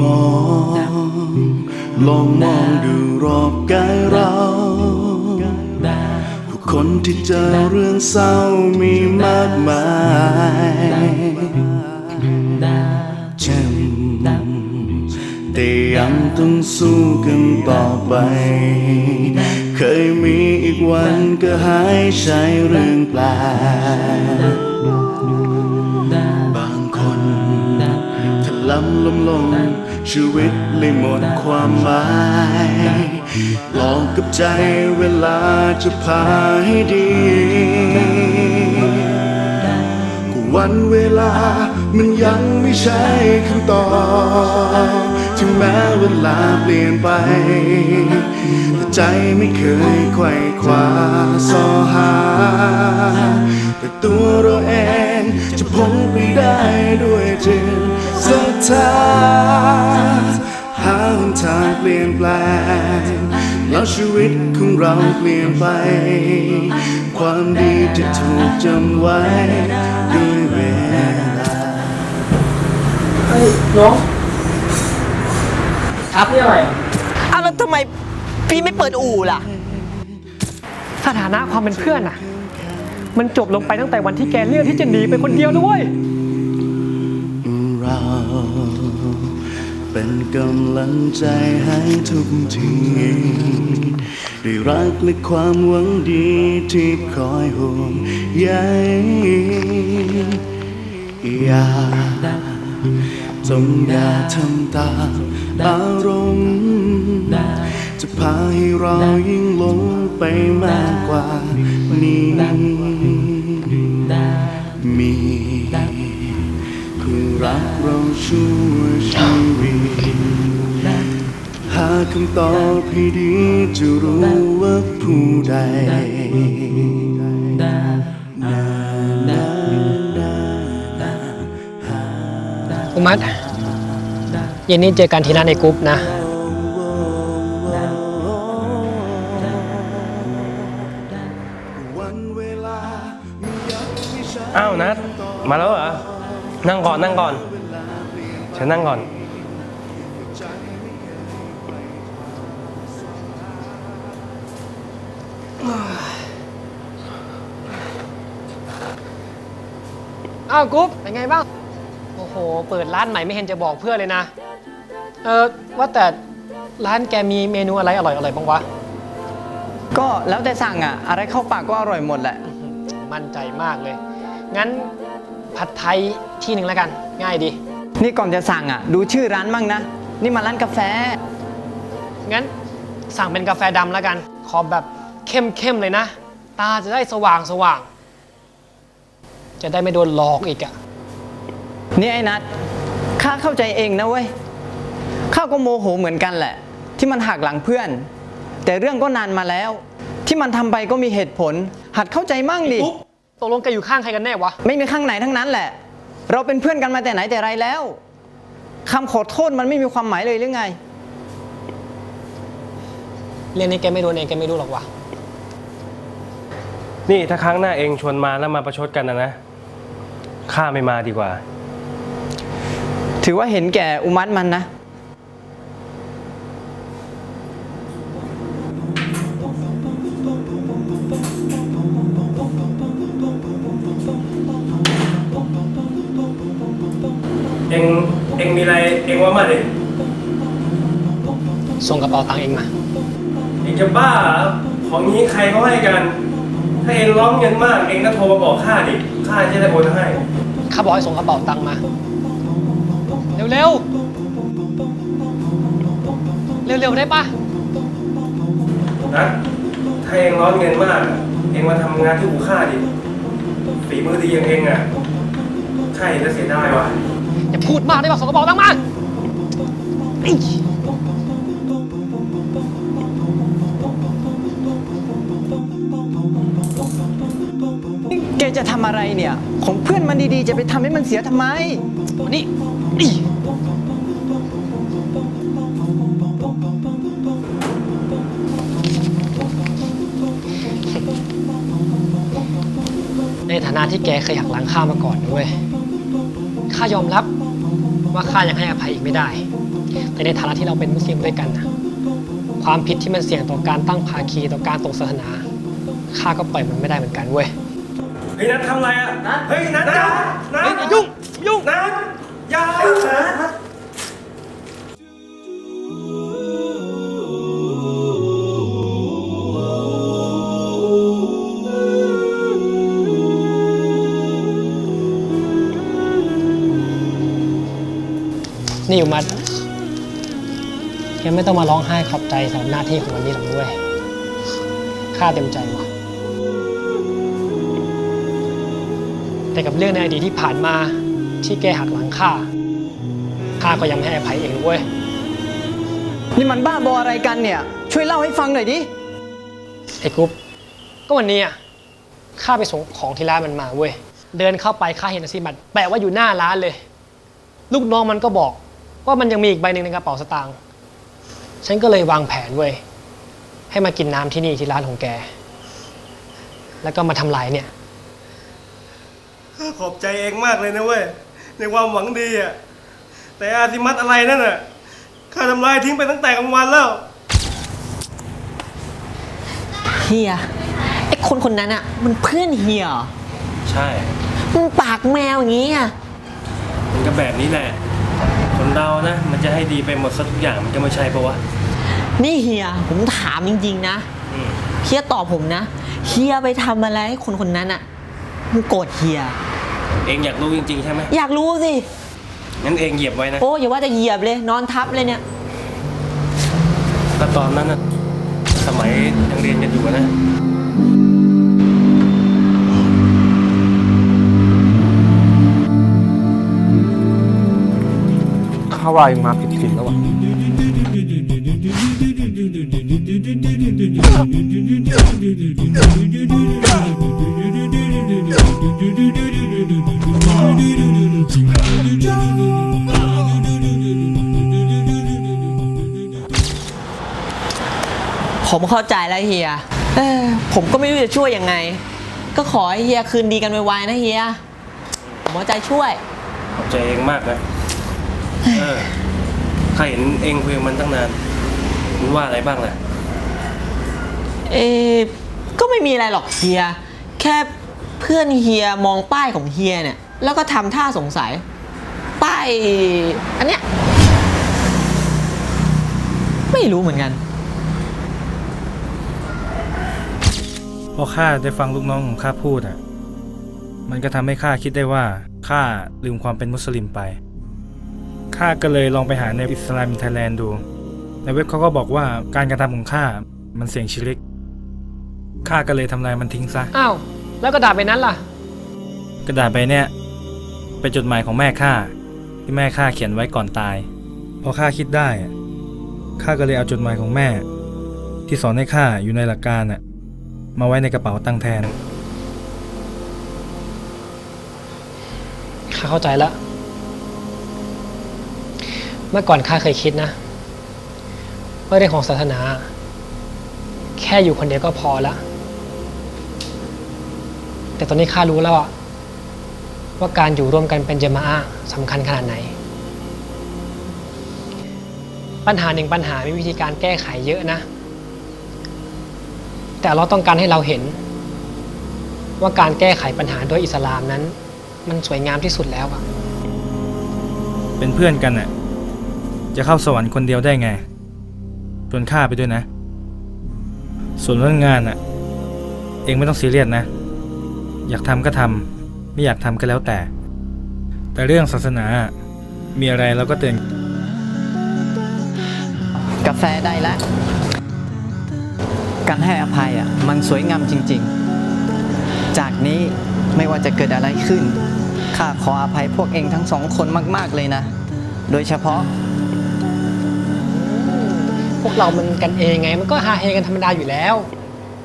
มองลองมองดูรอบกายเราผู้คนที่เจอเรื่องเศร้ามีมากมายเช่นแต่ยังต้องสู้กันต่อไป เคยมีอีกวันก็หายใช่เรื่องแปลก ลำล้มลง ชีวิตเลยหมดความหมายลองกับใจเวลาจะพาให้ดีก็วันเวลามันยังไม่ใช่คำตอบถึงแม้เวลาเปลี่ยนไป แต่ใจไม่เคยไขว่คว้าสอหา แต่ตัวเราเองจะพ้นไปได้ด้วยจิต ศรัทธาหาหนทางเปลี่ยนแปลงแล้วชีวิตของเราเปลี่ยนไป ความดีจะถูกจำไว้ด้วยเวลาเฮ้ยน้องครับนี่อะไรอะอ้าวแล้วทำไมพี่ไม่เปิดอู่ล่ะ สถานะความเป็นเพื่อนอะมันจบลงไปตั้งแต่วันที่แกเลือกที่จะหนีไปคนเดียวนะเว้ย เราเป็นกำลังใจให้ทุกทีได้รักและความหวังดีที่คอยห่วงใยอย่าจงอย่าทำตามอารมณ์จะพาให้เรายิ่งหลงไปมากกว่านี้ รักเราชั่วชีวิตหาคำตอบให้ดีจะรู้ว่าผู้ใดอุมัดเย็นนี้เจอกันทีหน้าในกรุ๊ปนะอ้าวนัดมาแล้วเหรอ นั่งก่อนนั่งก่อนฉันนั่งก่อน อ้าวกรุ๊ปเป็นไงบ้าง โอ้โห เปิดร้านใหม่ไม่เห็นจะบอกเพื่อนเลยนะ เออว่าแต่ร้านแกมีเมนูอะไรอร่อยอร่อยบ้างวะ ก็แล้วแต่สั่งอะ อะไรเข้าปากก็อร่อยหมดแหละ มั่นใจมากเลย งั้น ผัดไทยที่หนึ่งแล้วกัน ง่ายดี นี่ก่อนจะสั่งอะ ดูชื่อร้านมั่งนะ นี่มาร้านกาแฟ งั้นสั่งเป็นกาแฟดำแล้วกัน ขอแบบเข้มๆเลยนะ ตาจะได้สว่างสว่าง จะได้ไม่โดนหลอกอีกอะนี่ไอ้นัทข้าเข้าใจเองนะเว้ย ข้าก็โมโหเหมือนกันแหละ ที่มันหักหลังเพื่อน แต่เรื่องก็นานมาแล้ว ที่มันทำไปก็มีเหตุผล หัดเข้าใจมั่งดิ ตกลงแกอยู่ข้างใครกันแน่วะ ไม่มีข้างไหนทั้งนั้นแหละ เราเป็นเพื่อนกันมาแต่ไหนแต่ไรแล้วคำขอโทษมันไม่มีความหมายเลยหรือไง เรื่องนี้แกไม่โดนเองแกไม่รู้หรอกวะนี่ถ้าครั้งหน้าเองชวนมาแล้วมาประชดกันนะนะข้าไม่มาดีกว่า ถือว่าเห็นแก่อุมัตมันนะ ส่งกระเป๋าตังค์เองมา เองจะบ้าเหรอของนี้ใครเขาให้กัน ถ้าเองร้องเงินมากเองก็โทรมาบอกข้าดิข้าจะได้โอนให้ ข้าบอกให้ส่งกระเป๋าตังค์มา เร็วๆ เร็วๆ ได้ปะนะถ้าเองร้อนเงินมากอะเองมาทำงานที่อู่ข้าดิฝีมือดีอย่างเองอะใช่จะเสียได้วะอย่าพูดมากได้ปะส่งกระเป๋าตังค์มาเอ้ ทำอะไรเนี่ย ของเพื่อนมันดีๆ จะไปทำให้มันเสียทำไมมานี่นี่ในฐานะที่แกเคยหักหลังข้ามาก่อนด้วยข้ายอมรับว่าข้ายังให้อภัยอีกไม่ได้ แต่ในฐานะที่เราเป็นมุสลิมด้วยกันนะความผิดที่มันเสี่ยงต่อการตั้งภาคีต่อการตกศาสนาข้าก็ปล่อยมันไม่ได้เหมือนกันเว้ย เฮ้ยนัททำอะไรอะเฮ้ยนัทอย่านัทยุ่งยุ่งนัทอย่านัทนี่อยู่มัดแกไม่ต้องมาร้องไห้ขอบใจสำหรับหน้าที่ของวันนี้หรอกด้วยข้าเต็มใจว่ะ แต่กับเรื่องในอดีตที่ผ่านมาที่แกหักหลังข้าข้าก็ยังไม่ให้อภัยเองเว้ย นี่มันบ้าบออะไรกันเนี่ย ช่วยเล่าให้ฟังหน่อยดิ ไอ้กุ๊บก็วันนี้อะข้าไปส่งของที่ร้านมันมาเว้ย เดินเข้าไปข้าเห็นอาซิบัตรแปะว่าอยู่หน้าร้านเลย ลูกน้องมันก็บอก ว่ามันยังมีอีกใบหนึ่งในกระเป๋าสตางค์ ฉันก็เลยวางแผนเว้ย ให้มากินน้ำที่นี่ที่ร้านของแก แล้วก็มาทำลายเนี่ย ขอบใจเองมากเลยนะเว้ยในความหวังดีอะแต่อาติมัตอะไรนั่นน่ะข้าทำลายทิ้งไปตั้งแต่กลางวันแล้วเฮียไอ้คนคนนั้นอะมันเพื่อนเฮียเหรอใช่ มันปากแมวอย่างงี้อะมันก็แบบนี้แหละ คนเรานะ มันจะให้ดีไปหมดสักทุกอย่างมันก็ไม่ใช่ปะวะนี่เฮียผมถามจริงๆนะอืม เฮียตอบผมนะเฮียไปทำอะไรให้คนคนนั้นอะ มันโกรธเฮีย เองอยากรู้จริงๆใช่ไหมอยากรู้สิ งั้นเองเหยียบไว้นะ โอ้อย่าว่าจะเหยียบเลย นอนทับเลยเนี่ย ก็ตอนนั้นน่ะสมัยยังเรียนกันอยู่อะนะ ข้าว่ายังมาผิดถิ่นแล้ววะ ผมเข้าใจแล้วเฮียเออผมก็ไม่รู้จะช่วยยังไง ก็ขอให้เฮียคืนดีกันไวๆนะเฮีย ผมเอาใจช่วย ขอบใจเองมากนะ เออข้าเห็นเองคุยกับมันตั้งนาน มันว่าอะไรบ้างล่ะ เอก็ไม่มีอะไรหรอกเฮีย แค่เพื่อนเฮียมองป้ายของเฮียเนี่ย แล้วก็ทำท่าสงสัย ป้าย อันเนี้ย ไม่รู้เหมือนกัน พอข้าได้ฟังลูกน้องของข้าพูดอะ มันก็ทำให้ข้าคิดได้ว่าข้าลืมความเป็นมุสลิมไป ข้าก็เลยลองไปหาในอิสลามไทยแลนด์ดู ในเว็บเขาก็บอกว่าการกระทำของข้ามันเสี่ยงชิริก ข้าก็เลยทำลายมันทิ้งซะ อ้าว แล้วกระดาษใบนั้นล่ะ กระดาษใบเนี้ยเป็นจดหมายของแม่ข้าที่แม่ข้าเขียนไว้ก่อนตายพอข้าคิดได้อะข้าก็เลยเอาจดหมายของแม่ ที่สอนให้ข้าอยู่ในหลักการน่ะมาไว้ในกระเป๋าตังค์แทน ข้าเข้าใจแล้ว เมื่อก่อนข้าเคยคิดนะว่าเรื่องของศาสนา แค่อยู่คนเดียวก็พอละ แต่ตอนนี้ข้ารู้แล้วว่าการอยู่ร่วมกันเป็นเจมาอะสำคัญขนาดไหน ปัญหาหนึ่งปัญหามีวิธีการแก้ไขเยอะนะ แต่เราต้องการให้เราเห็น ว่าการแก้ไขปัญหาด้วยอิสลามนั้น มันสวยงามที่สุดแล้วอะเป็นเพื่อนกันน่ะ จะเข้าสวรรค์คนเดียวได้ไงชวนข้าไปด้วยนะ ส่วนเรื่องงานน่ะ เองไม่ต้องซีเรียสนะ อยากทำก็ทำไม่อยากทำก็แล้วแต่ แต่เรื่องศาสนา มีอะไรเราก็เตือนกาแฟได้แล้วการให้อภัยอะมันสวยงามจริง ๆ จากนี้ไม่ว่าจะเกิดอะไรขึ้นข้าขออภัยพวกเองทั้งสองคนมาก ๆ เลยนะ โดยเฉพาะ พวกเรามันกันเองไง มันก็ฮาเฮกันธรรมดาอยู่แล้ว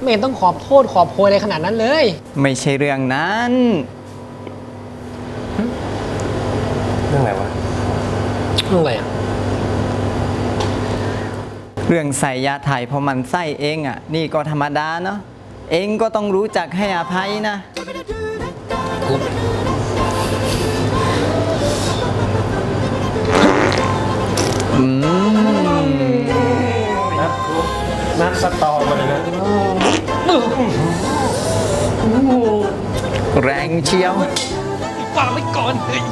ไม่เห็นต้องขอบโทษขอบโพยอะไรขนาดนั้นเลย ไม่ใช่เรื่องนั้น เรื่องอะไรวะ เรื่องอะไรอะ เรื่องใส่ยาถ่ายเพราะมันไส้เองอะ นี่ก็ธรรมดาเนาะเองก็ต้องรู้จักให้อภัยนะม นัดสตอมาเลยนะแรงเชียวฝากไว้ก่อนเฮ้ย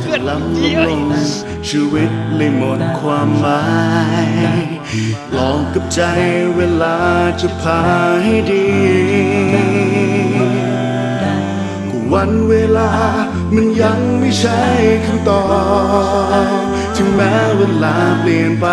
เพื่อนลำเยี่ยลงชีวิตเลยหมดความหมายหลอกกับใจเวลาจะพาให้ดีก็วันเวลามันยังไม่ใช่คำตอบถึงแม้เวลาเปลี่ยนไป